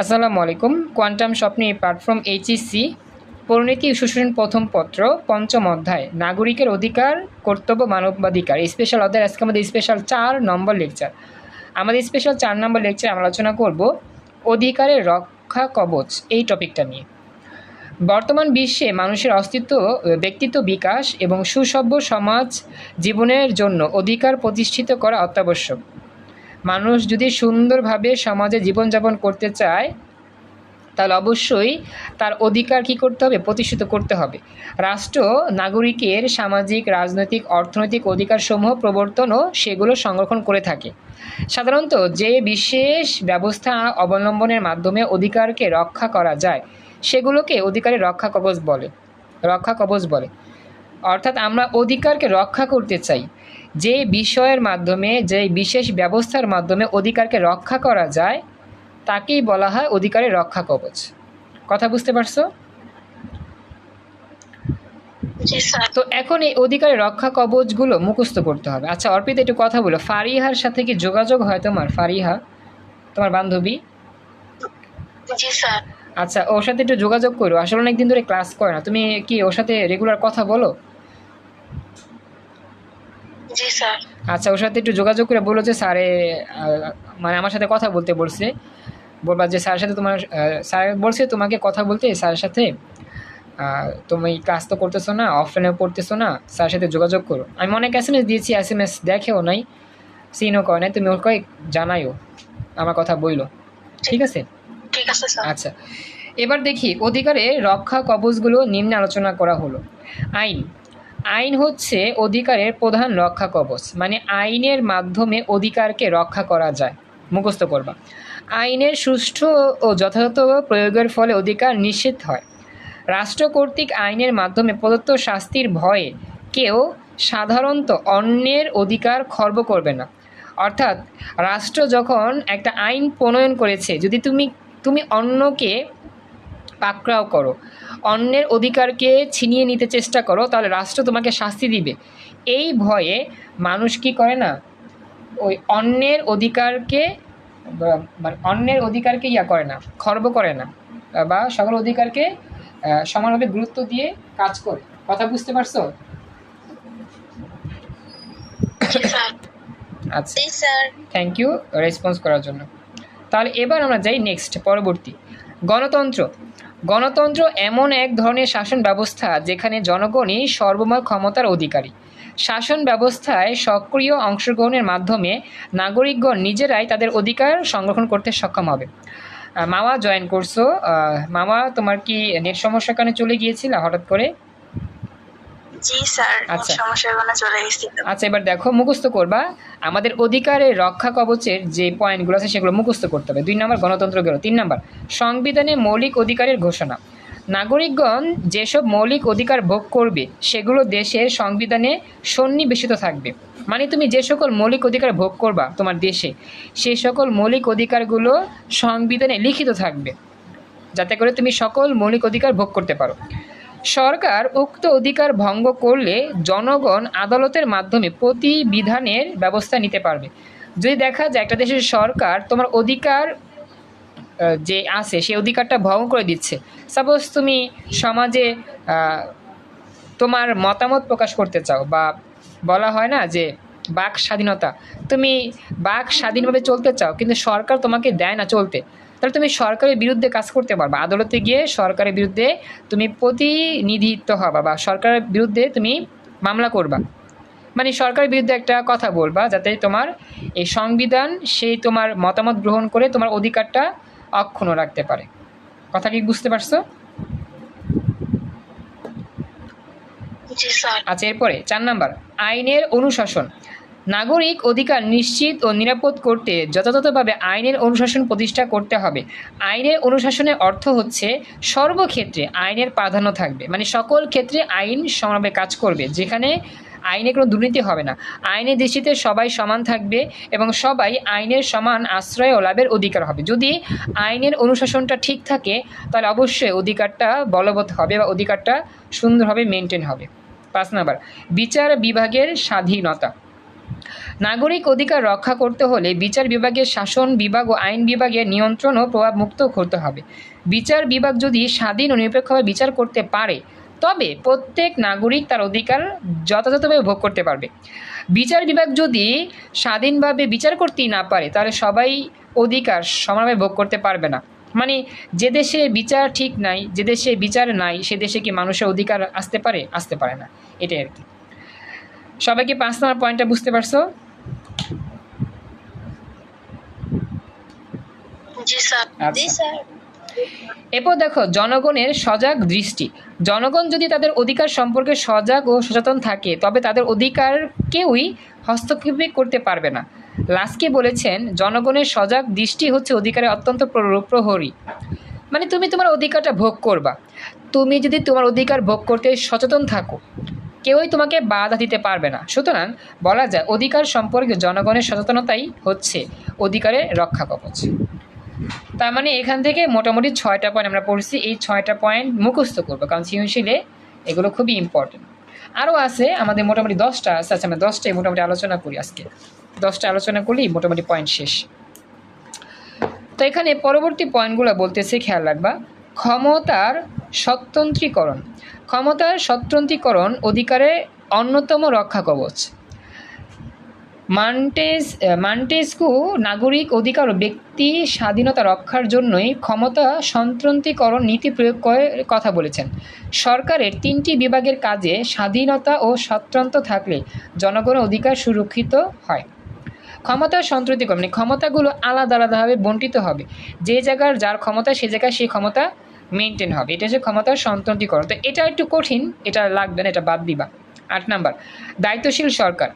আসসালামু আলাইকুম। কোয়ান্টাম স্বপ্নে প্ল্যাটফর্ম এইচইসি পরিণতি সুশাসন প্রথম পত্র, পঞ্চম অধ্যায়, নাগরিকের অধিকার, কর্তব্য, মানবাধিকার। স্পেশাল অধ্যায় আজকে আমাদের স্পেশাল চার নম্বর লেকচার আমাদের স্পেশাল চার নম্বর লেকচার আমরা আলোচনা করব অধিকারের রক্ষা কবচ, এই টপিকটা নিয়ে। বর্তমান বিশ্বে মানুষের অস্তিত্ব, ব্যক্তিত্ব বিকাশ এবং সুসভ্য সমাজ জীবনের জন্য অধিকার প্রতিষ্ঠিত করা অত্যাবশ্যক। মানুষ যদি সুন্দরভাবে সমাজে জীবনযাপন করতে চায়, তাহলে অবশ্যই তার অধিকার কী করতে হবে? প্রতিষ্ঠিত করতে হবে। রাষ্ট্র, নাগরিকের সামাজিক, রাজনৈতিক, অর্থনৈতিক অধিকারসমূহ প্রবর্তন ও সেগুলো সংরক্ষণ করে থাকে। সাধারণত যে বিশেষ ব্যবস্থা অবলম্বনের মাধ্যমে অধিকারকে রক্ষা করা যায়, সেগুলোকে অধিকারের রক্ষা কবচ বলে। রক্ষা কবচ বলে। অর্থাৎ আমরা অধিকারকে রক্ষা করতে চাই। যে বিষয়ের মাধ্যমে যে বিশেষ ব্যবস্থার মাধ্যমে অধিকারকে রক্ষা করা যায় তাকেই বলা হয় অধিকারের রক্ষা কবচ। কথা বুঝতে পারছ? তো এখন এই অধিকারের রক্ষা কবচগুলো মুখস্থ করতে হবে। আচ্ছা অর্পিত একটু কথা বলো। ফারিহার সাথে কি যোগাযোগ হয় তোমার? ফারিহা তোমার বান্ধবী? আচ্ছা ওর সাথে একটু যোগাযোগ করো। আসলে অনেকদিন ধরে ক্লাস করে না। তুমি কি ওর সাথে রেগুলার কথা বলো? জি স্যার। আচ্ছা ওর সাথে একটু যোগাযোগ করে বলো যে স্যারে মানে আমার সাথে কথা বলতে বলছে। বলবা যে স্যারের সাথে তোমার স্যার বলছে তোমাকে কথা বলতে স্যারের সাথে তুমি ক্লাস তো করতেছো না অফলাইনে পড়তেছো না স্যারের সাথে যোগাযোগ করো। আমি অনেক এস এম এস দিয়েছি এস এম এস দেখেও নাই সিনও করে নাই তুমি ওর কয়েক জানাইও আমার কথা বইলো। ঠিক আছে? ঠিক আছে আচ্ছা এবার দেখি অধিকারে রক্ষা কবচগুলো নিম্নে আলোচনা করা হলো। আইন আইন হচ্ছে অধিকারের প্রধান রক্ষা কবচ মানে আইনের মাধ্যমে অধিকারকে রক্ষা করা যায়। মুখস্থ করবা। আইনের সুষ্ঠু ও যথাযথ প্রয়োগের ফলে অধিকার নিশ্চিত হয়। রাষ্ট্র কর্তৃক আইনের মাধ্যমে প্রদত্ত শাস্তির ভয়ে কেউ সাধারণত অন্যের অধিকার খর্ব করবে না। অর্থাৎ রাষ্ট্র যখন একটা আইন প্রণয়ন করেছে, যদি তুমি তুমি অন্যকে পাকড়াও করো। অন্যের অধিকারকে ছিনিয়ে নিতে চেষ্টা করো তাহলে রাষ্ট্র তোমাকে শাস্তি দিবে। এই ভয়ে মানুষ কি করে না? ওই অন্যের অধিকারকে মানে অন্যের অধিকারকে ইয়া করে না খর্ব করে না বা সকল অধিকারকে সমানভাবে গুরুত্ব দিয়ে কাজ করে। কথা বুঝতে পারছ? আচ্ছা। স্যার। থ্যাংক ইউ রেসপন্স করার জন্য। তাহলে এবার আমরা যাই নেক্সট পরবর্তী। গণতন্ত্র। গণতন্ত্র এমন এক ধরনের শাসন ব্যবস্থা যেখানে জনগণই সর্বময় ক্ষমতার অধিকারী। শাসন ব্যবস্থায় সক্রিয় অংশগ্রহণের মাধ্যমে নাগরিকগণ নিজেরাই তাদের অধিকার সংরক্ষণ করতে সক্ষম হবে। মামা জয়েন করছ। মামা, তোমার কি নেট সমস্যার কারণে চলে গিয়েছিল হঠাৎ করে? জি স্যার আচ্ছা। সমস্যার চলে আচ্ছা এবার দেখো মুখস্থ করবা। আমাদের অধিকারের রক্ষা কবচের যে পয়েন্টগুলো আছে সেগুলো মুখস্থ করতে হবে। দুই নম্বর গণতন্ত্র গেল। তিন নম্বর সংবিধানে মৌলিক অধিকারের ঘোষণা। নাগরিকগণ যেসব মৌলিক অধিকার ভোগ করবে সেগুলো দেশের সংবিধানে সন্নিবেশিত থাকবে। মানে তুমি যে সকল মৌলিক অধিকার ভোগ করবা তোমার দেশে সেই সকল মৌলিক অধিকারগুলো সংবিধানে লিখিত থাকবে। যাতে করে তুমি সকল মৌলিক অধিকার ভোগ করতে পারো। সরকার উক্ত অধিকার ভঙ্গ করলে জনগণ আদালতের মাধ্যমে প্রতিবিধানের ব্যবস্থা নিতে পারবে। যদি দেখা যায় একটা দেশের সরকার তোমার অধিকার যে আছে সেই অধিকারটা ভঙ্গ করে দিচ্ছে। সাপোজ তুমি সমাজে তোমার মতামত প্রকাশ করতে চাও বা বলা হয় না যে বাক স্বাধীনতা, তুমি বাক স্বাধীনভাবে চলতে চাও, কিন্তু সরকার তোমাকে দেয় না চলতে। তাহলে তুমি সরকারের বিরুদ্ধে কাজ করতে পারবা। আদালতে গিয়ে সরকারের বিরুদ্ধে তুমি প্রতিনিধিত্ব হবা বা সরকারের বিরুদ্ধে তুমি মামলা করবা। মানে সরকারের বিরুদ্ধে একটা কথা বলবা যাতে তোমার এই সংবিধান সেই তোমার মতামত গ্রহণ করে তোমার অধিকারটা অক্ষুণ্ণ রাখতে পারে। কথা কি বুঝতে পারছ? আচ্ছা এরপরে চার নাম্বার আইনের অনুশাসন। নাগরিক অধিকার নিশ্চিত ও নিরাপদ করতে যথাযথভাবে আইনের অনুশাসন প্রতিষ্ঠা করতে হবে। আইনের অনুশাসনের অর্থ হচ্ছে সর্বক্ষেত্রে আইনের প্রাধান্য থাকবে। মানে সকল ক্ষেত্রে আইন সমানভাবে কাজ করবে। যেখানে আইনে কোনো দুর্নীতি হবে না। আইনের দৃষ্টিতে সবাই সমান থাকবে এবং সবাই আইনের সমান আশ্রয় ও লাভের অধিকার হবে। যদি আইনের অনুশাসনটা ঠিক থাকে, তাহলে অবশ্যই অধিকারটা বলবৎ হবে বা অধিকারটা সুন্দরভাবে মেনটেন হবে। পাঁচ নাম্বার, বিচার বিভাগের স্বাধীনতা। নাগরিক অধিকার রক্ষা করতে হলে বিচার বিভাগের শাসন বিভাগ ও আইন বিভাগের নিয়ন্ত্রণ ও প্রভাবমুক্ত করতে হবে। বিচার বিভাগ যদি স্বাধীন ও নিরপেক্ষভাবে বিচার করতে পারে, তবে প্রত্যেক নাগরিক তার অধিকার যথাযথভাবে ভোগ করতে পারবে। বিচার বিভাগ যদি স্বাধীনভাবে বিচার করতেই না পারে, তাহলে সবাই অধিকার সমানভাবে ভোগ করতে পারবে না। মানে যে দেশে বিচার ঠিক নাই, যে দেশে বিচার নাই, সে দেশে কি মানুষের অধিকার আসতে পারে? আসতে পারে না। এটাই আর কি। সবাই কি পাঁচ নম্বর পয়েন্টটা বুঝতে পারছ? জি স্যার। আচ্ছা। এরপর দেখো জনগণের সজাগ দৃষ্টি। জনগণ যদি তাদের অধিকার সম্পর্কে সজাগ ও সচেতন থাকে তবে তাদের অধিকার কেউই হস্তক্ষেপ করতে পারবে না। লাস্কে বলেছেন জনগণের সজাগ দৃষ্টি হচ্ছে অধিকারের অত্যন্ত প্র- প্রহরী। মানে তুমি তোমার অধিকারটা ভোগ করবা। তুমি যদি তোমার অধিকার ভোগ করতে সচেতন থাকো কেউই তোমাকে বাধা দিতে পারবে না। সুতরাং বলা যায়, অধিকার সম্পর্কে জনগণের সচেতনতাই হচ্ছে অধিকারের রক্ষা কবচ। তার মানে এখান থেকে মোটামুটি ছয়টা পয়েন্ট আমরা পড়ছি, এই ছয়টা পয়েন্ট মুখস্থ করব, কারণ সৃজনশীলে এগুলো খুবই ইম্পর্টেন্ট আরও আছে, আমাদের মোটামুটি দশটা আছে আচ্ছা আমরা দশটাই মোটামুটি আলোচনা করি আজকে। দশটা আলোচনা করলেই মোটামুটি পয়েন্ট শেষ। তো এখানে পরবর্তী পয়েন্টগুলো বলতেছে, খেয়াল রাখবা। ক্ষমতার স্বতন্ত্রীকরণ। ক্ষমতার স্বতন্ত্রীকরণ অধিকারের অন্যতম রক্ষা কবচ। মান্টেজ মান্টেস্কু নাগরিক অধিকার ও ব্যক্তি স্বাধীনতা রক্ষার জন্যই ক্ষমতা সন্ত্রান্তিকরণ নীতি প্রয়োগ করে কথা বলেছেন। সরকারের তিনটি বিভাগের কাজে স্বাধীনতা ও স্বতন্ত্র থাকলে জনগণের অধিকার সুরক্ষিত হয়। ক্ষমতার সন্ত্রান্তিকরণ মানে ক্ষমতাগুলো আলাদা আলাদাভাবে বন্টিত হবে। যে জায়গার যার ক্ষমতা, সে জায়গায় সেই ক্ষমতা মেনটেন হবে। এটা হচ্ছে ক্ষমতার সন্ত্রান্তিকরণ তো এটা একটু কঠিন, এটা লাগবে না, এটা বাদ দিবা। আট নাম্বার, দায়িত্বশীল সরকার।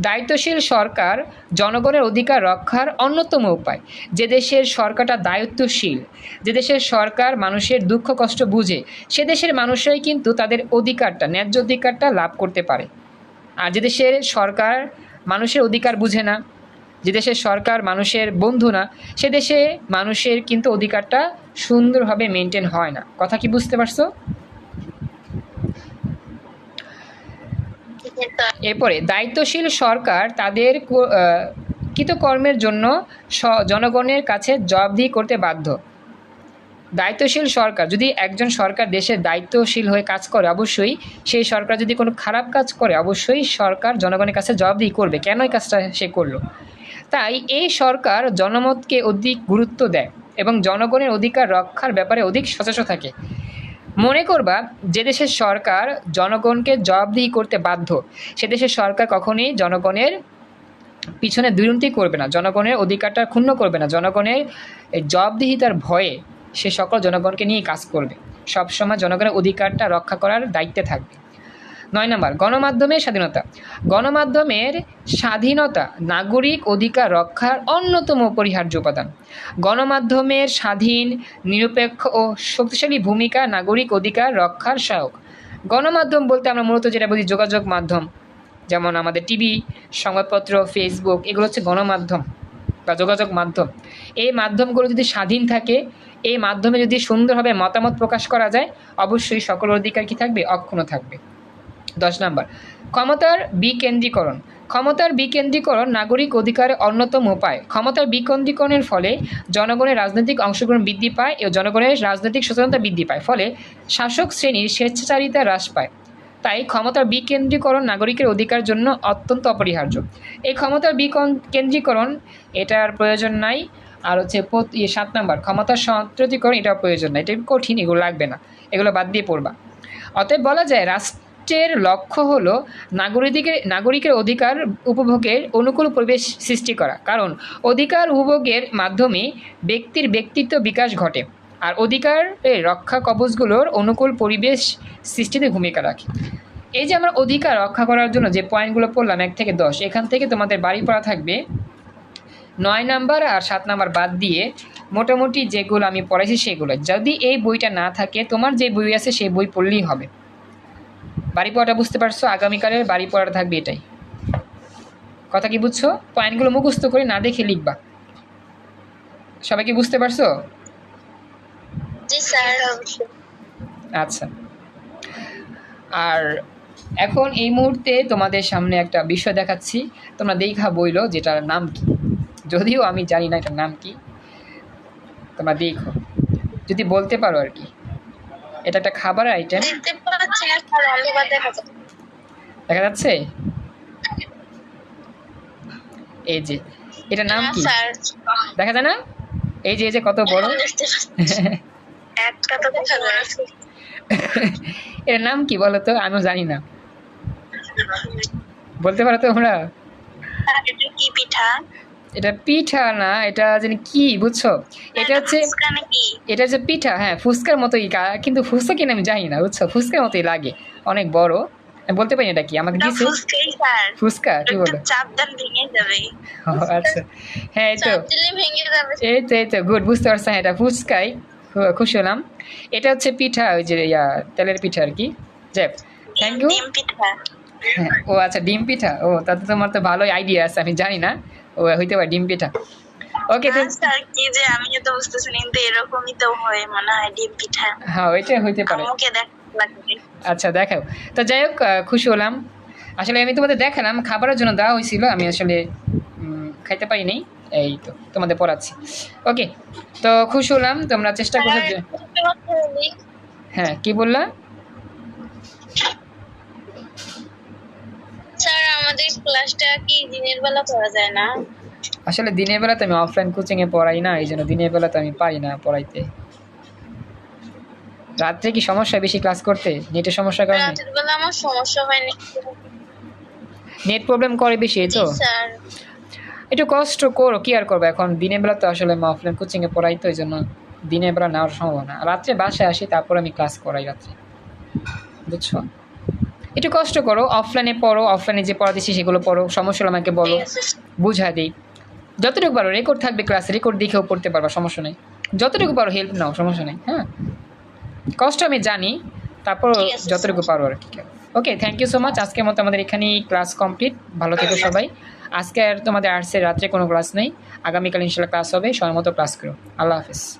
দায়িত্বশীল সরকার জনগণের অধিকার রক্ষার অন্যতম উপায়। যে দেশের সরকারটা দায়িত্বশীল, যে দেশের সরকার মানুষের দুঃখ কষ্ট বুঝে, সে দেশের মানুষরাই কিন্তু তাদের অধিকারটা, ন্যায্য অধিকারটা লাভ করতে পারে। আর যে দেশের সরকার মানুষের অধিকার বুঝে না যে দেশের সরকার মানুষের বন্ধু না, সে দেশে মানুষের কিন্তু অধিকারটা সুন্দরভাবে মেনটেন হয় না। কথা কি বুঝতে পারছ? এরপরে, দায়িত্বশীল সরকার তাদের কৃতকর্মের জন্য জনগণের কাছে জবাবদিহি করতে বাধ্য। দায়িত্বশীল সরকার, যদি একজন সরকার দেশের দায়িত্বশীল হয়ে কাজ করে, অবশ্যই সেই সরকার যদি কোনো খারাপ কাজ করে, অবশ্যই সরকার জনগণের কাছে জবাবদিহি করবে কেন এই কাজটা সে করল? তাই এই সরকার জনমতকে অধিক গুরুত্ব দেয় এবং জনগণের অধিকার রক্ষার ব্যাপারে অধিক সচেষ্ট থাকে। মনে করবা, যে দেশের সরকার জনগণকে জবাবদিহি করতে বাধ্য, সে দেশের সরকার কখনই জনগণের পিছনে দুর্নীতি করবে না, জনগণের অধিকারটা ক্ষুণ্ণ করবে না, জনগণের জবাবদিহিতার ভয়ে সে সকল জনগণকে নিয়ে কাজ করবে। সবসময় জনগণের অধিকারটা রক্ষা করার দায়িত্বে থাকবে। নয় নম্বর, গণমাধ্যমের স্বাধীনতা। গণমাধ্যমের স্বাধীনতা নাগরিক অধিকার রক্ষার অন্যতম অপরিহার্য উপাদান। গণমাধ্যমের স্বাধীন, নিরপেক্ষ ও শক্তিশালী ভূমিকা নাগরিক অধিকার রক্ষার সহায়ক। গণমাধ্যম বলতে আমরা মূলত যেটা বুঝি যোগাযোগ মাধ্যম, যেমন আমাদের টিভি, সংবাদপত্র, ফেসবুক, এগুলো হচ্ছে গণমাধ্যম। বা যোগাযোগ মাধ্যম। এই মাধ্যমগুলো যদি স্বাধীন থাকে, এই মাধ্যমে যদি সুন্দরভাবে মতামত প্রকাশ করা যায়, অবশ্যই সকল অধিকার কি থাকবে? অক্ষুণ্ণ থাকবে। দশ নম্বর, ক্ষমতার বিকেন্দ্রীকরণ। ক্ষমতার বিকেন্দ্রীকরণ নাগরিক অধিকারের অন্যতম উপায়। ক্ষমতার বিকেন্দ্রীকরণের ফলে জনগণের রাজনৈতিক অংশগ্রহণ বৃদ্ধি পায় এবং জনগণের রাজনৈতিক সচেতনতা বৃদ্ধি পায়। ফলে শাসক শ্রেণির স্বেচ্ছাচারিতা হ্রাস পায়। তাই ক্ষমতার বিকেন্দ্রীকরণ নাগরিকের অধিকার জন্য অত্যন্ত অপরিহার্য। এই ক্ষমতার বিকেন্দ্রীকরণ, এটার প্রয়োজন নাই। আর হচ্ছে ইয়ে সাত নাম্বার ক্ষমতার সন্ত্রতিকরণ এটার প্রয়োজন নাই। এটা কঠিন, এগুলো লাগবে না। এগুলো বাদ দিয়ে পড়বা। অতএব বলা যায়, রাষ্ট্রের লক্ষ্য হলো নাগরিকের নাগরিকের অধিকার উপভোগের অনুকূল পরিবেশ সৃষ্টি করা। কারণ অধিকার উপভোগের মাধ্যমে ব্যক্তির ব্যক্তিত্ব বিকাশ ঘটে। আর অধিকারের রক্ষা কবচগুলোর অনুকূল পরিবেশ সৃষ্টিতে ভূমিকা রাখে। এই যে আমরা অধিকার রক্ষা করার জন্য যে পয়েন্টগুলো পড়লাম, এক থেকে দশ, এখান থেকে তোমাদের বাড়ি পড়া থাকবে। নয় নাম্বার আর সাত নাম্বার বাদ দিয়ে মোটামুটি যেগুলো আমি পড়াইছি সেগুলো। যদি এই বইটা না থাকে, তোমার যে বই আছে সেই বই পড়লেই হবে। বাড়ি পড়াটা বুঝতে পারছ? আগামীকালের বাড়ি পড়াটা থাকবে এটাই। কথা কি বুঝছ? পয়েন্টগুলো মুখস্থ করে না দেখে লিখবা। সবাই কি বুঝতে পারছ? জি স্যার আচ্ছা। আর এখন এই মুহূর্তে তোমাদের সামনে একটা বিষয় দেখাচ্ছি। তোমরা দেখা বইলো যেটার নাম কি? যদিও আমি জানি না এটার নাম কি। তোমরা দেখো। যদি বলতে পারো আর কি। এটা একটা খাবার আইটেম দেখা যাচ্ছে? এই যে এটার নাম কি? দেখা যায় না? এই যে এই যে কত বড়? একটা তো এটার নাম কি বলো তো আমিও জানি না। বলতে পারো তোমরা? এটা কি পিঠা? এটা পিঠা না এটা জানি কি বুঝছ? এটা হচ্ছে এটা হচ্ছে পিঠা হ্যাঁ ফুচকার মতোই কিন্তু ফুচকা কিনা আমি জানি না বুঝছ? ফুচকার মতোই লাগে অনেক বড়। বলতে পারি এটা কি আমাকে দিয়েছে? ফুচকা কি বলো? আচ্ছা। হ্যাঁ এই তো। এই তো এই তো গুড বুঝতে পারছি হ্যাঁ, এটা ফুচকাই। খুশি হলাম। এটা হচ্ছে পিঠা ওই যে ইয়া তেলের পিঠা আর কি। যাই থ্যাংক ইউ ডিম পিঠা। ও আচ্ছা ডিম পিঠা। ও তাতে তোমার তো ভালোই আইডিয়া আছে আমি জানি না। ও হইতে পারে ডিম পিঠা। ওকে স্যার কি যে আমিও তো বুঝতেছি কিন্তু এরকমই তো হয় মনে হয় ডিম পিঠা। হ্যাঁ ওইটা হইতে পারে। আম্মুকে দেখ আচ্ছা দেখাও। তো যাই হোক খুশি হলাম। আসলে আমি তোমাদের দেখালাম খাবারের জন্য দেওয়া হয়েছিল আমি আসলে খাইতে পারিনি এই তো তোমাদের পড়াচ্ছি। ওকে তো খুশি হলাম তোমরা চেষ্টা করছ হ্যাঁ কি বললা? স্যার আমাদের ক্লাসটা কি দিনের বেলা করা যায় না? আসলে দিনের বেলা তো আমি অফলাইন কোচিংয়ে পড়াই না এই জন্য দিনের বেলা তো আমি পারি না পড়াইতে। রাত্রে কি সমস্যা বেশি ক্লাস করতে? নেটের সমস্যার কারণে? রাতের বেলা আমার সমস্যা হয়নি নেট প্রবলেম করে বেশি তো? স্যার। একটু কষ্ট করো কি আর করব? এখন দিনের বেলা তো আসলে আমি অফলাইন কোচিংয়ে পড়াই তো এই জন্য দিনের বেলা নেওয়ার সম্ভাবনা। রাত্রে বাসায় আসি তারপর আমি ক্লাস করাই রাত্রে। বুঝছ? একটু কষ্ট করো অফলাইনে পড়ো অফলাইনে যে পড়া দিচ্ছি সেগুলো পড়ো সমস্যা হলে আমাকে বলো। বুঝা দিই। যতটুকু পারো রেকর্ড থাকবে ক্লাস রেকর্ড দেখেও পড়তে পারবা সমস্যা নেই। যতটুকু পারো হেল্প নাও সমস্যা নেই হ্যাঁ? কষ্ট আমি জানি তারপর যতটুকু পারো আর কি। Okay thank you so much আজকের মতো আমাদের এখানেই ক্লাস কমপ্লিট ভালো থেকো সবাই। আজকে আর তোমাদের আর্টসের রাত্রে কোনো ক্লাস নেই। আগামীকাল ইনশাল্লাহ ক্লাস হবে সময় মতো ক্লাস করো। আল্লাহ হাফিজ।